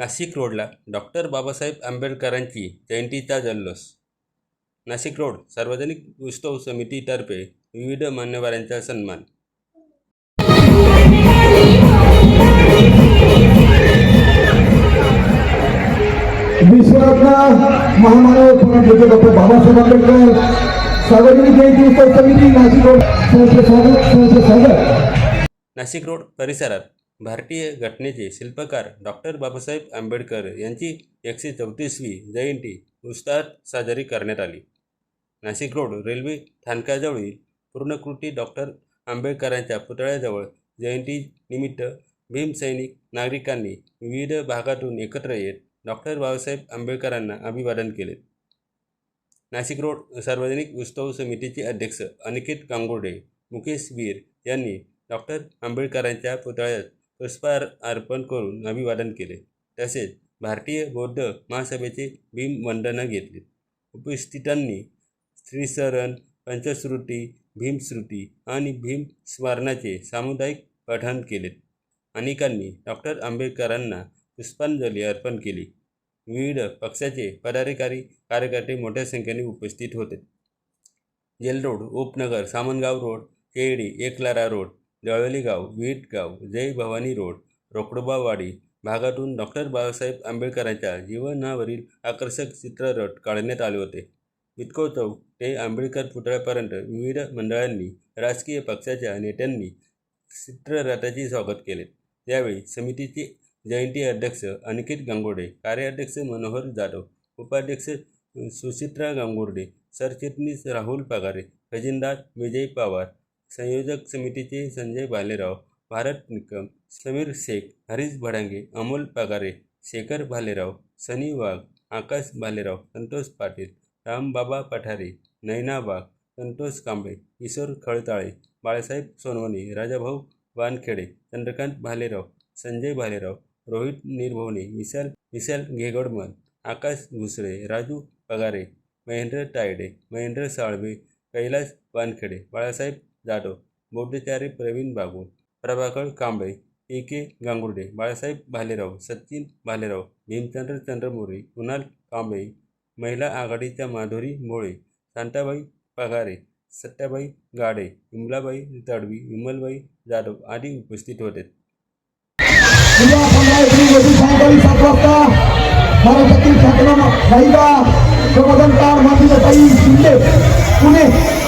नाशिक रोडला डॉक्टर बाबासाहेब आंबेडकरांची जयंतीचा जल्लोष. नाशिक रोड सार्वजनिक उत्सव समितीतर्फे विविध मान्यवरांचा सन्मान. विश्वरत्न महामानव परमपूज्य डॉक्टर बाबासाहेब आंबेडकर सार्वजनिक जयंती उत्सव समिती नाशिक रोड नाशिक रोड परिसरात भारतीय घटनेचे शिल्पकार डॉक्टर बाबासाहेब आंबेडकर यांची एकशे चौतीसवी जयंती उत्साहात साजरी करण्यात आली. नाशिक रोड रेल्वे स्थानकाजवळील पूर्णकृती डॉक्टर आंबेडकरांच्या पुतळ्याजवळ जयंतीनिमित्त भीमसैनिक नागरिकांनी विविध भागातून एकत्र येत डॉक्टर बाबासाहेब आंबेडकरांना अभिवादन केले. नाशिक रोड सार्वजनिक उत्सव समितीचे अध्यक्ष अनिकेत कांगोडे मुकेश वीर यांनी डॉक्टर आंबेडकरांच्या पुतळ्यात पुष्पहार अर्पण करून अभिवादन केले. तसेच भारतीय बौद्ध महासभेचे भीमवंदना घेतली. उपस्थितांनी श्रीसरण पंचश्रुती भीमश्रुती आणि भीम स्मरणाचे सामुदायिक पठण केले. अनेकांनी डॉक्टर आंबेडकरांना पुष्पांजली अर्पण केली. विविध पक्षाचे पदाधिकारी कार्यकर्ते मोठ्या संख्येने उपस्थित होते. जेल रोड उपनगर सामनगाव रोड केळी एकलारा रोड जळवली गाव जय भवानी रोड रोकडोबावाडी भागातून डॉक्टर बाबासाहेब आंबेडकरांच्या जीवनावरील आकर्षक चित्ररथ काढण्यात आले होते. इतको चौक ते आंबेडकर पुतळ्यापर्यंत विविध मंडळांनी राजकीय पक्षाच्या नेत्यांनी चित्ररथाचे स्वागत केले. यावेळी समितीचे जयंती अध्यक्ष अनिकेत गांगोडे कार्याध्यक्ष मनोहर जाधव उपाध्यक्ष सुचित्रा गांगुर्डे सरचिटणीस राहुल पगारे खजिनदार विजय पवार संयोजक समितीचे संजय भालेराव भारत निकम समीर शेख हरीश भडांगे अमोल पगारे शेखर भालेराव सनी वाघ आकाश भालेराव संतोष पाटील रामबाबा पठारे नैना वाघ संतोष कांबळे किशोर खळताळे बाळासाहेब सोनवणे राजाभाऊ वानखेडे चंद्रकांत भालेराव संजय भालेराव रोहित निर्भवणे विशाल विशाल घेगडमल आकाश घुसळे राजू पगारे महेंद्र तायडे महेंद्र साळवे कैलास वानखेडे बाळासाहेब जाधव बौद्धचार्य प्रवीण बागू प्रभाकर कांबळे ए के गांगुर्डे बाळासाहेब भालेराव सचिन भालेराव भीमचंद्र चंद्रमोरे कुणाल कांबळे महिला आघाडीच्या माधुरी मोळे शांताबाई पगारे सत्याबाई गाडे विमलाबाई तडवी विमलबाई जाधव आदी उपस्थित होते. सात वाजता पुणे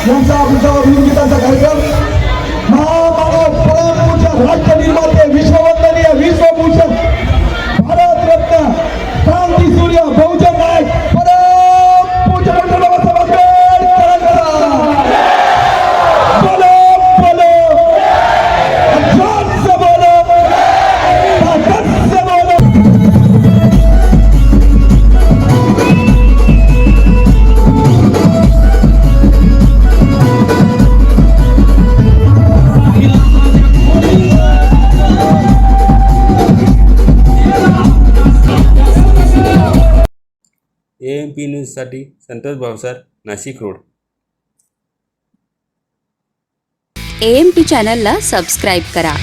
यांचा आमचा अभिनंदितांचा कार्यक्रम. महामानव परमपूज्य राज्य ए एम पी न्यूजसाठी Santosh Bhavsar Nashik road. A M P चॅनलला सबस्क्राईब करा.